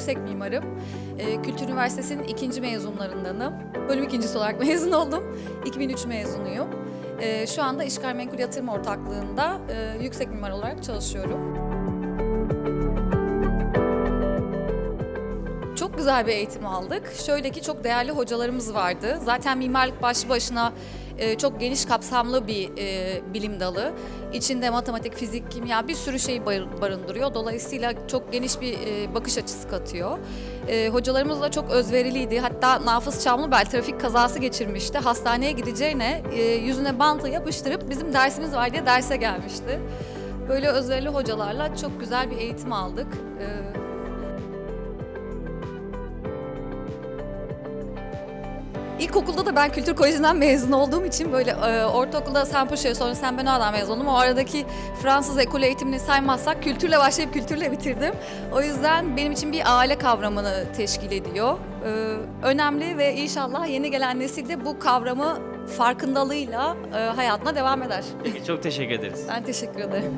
yüksek mimarım. Ee, Kültür Üniversitesi'nin ikinci mezunlarındanım. Bölüm ikincisi olarak mezun oldum. 2003 mezunuyum. Ee, şu anda İşgal Menkul Yatırım Ortaklığı'nda e, yüksek mimar olarak çalışıyorum. Çok güzel bir eğitim aldık. Şöyle ki çok değerli hocalarımız vardı. Zaten mimarlık başlı başına e, çok geniş kapsamlı bir e, bilim dalı. İçinde matematik, fizik, kimya bir sürü şey bar- barındırıyor. Dolayısıyla çok geniş bir e, bakış açısı katıyor. E, hocalarımız da çok özveriliydi. Hatta Nafız Çamlıbel trafik kazası geçirmişti. Hastaneye gideceğine e, yüzüne bantla yapıştırıp bizim dersimiz var diye derse gelmişti. Böyle özverili hocalarla çok güzel bir eğitim aldık. E, İlkokulda da ben kültür kolejinden mezun olduğum için böyle e, ortaokulda Saint-Paul'e sonra Saint Benoît'dan mezun oldum. O aradaki Fransız ekol eğitimini saymazsak kültürle başlayıp kültürle bitirdim. O yüzden benim için bir aile kavramını teşkil ediyor. E, önemli ve inşallah yeni gelen nesil de bu kavramı farkındalığıyla e, hayatına devam eder. Peki çok teşekkür ederiz. Ben teşekkür ederim.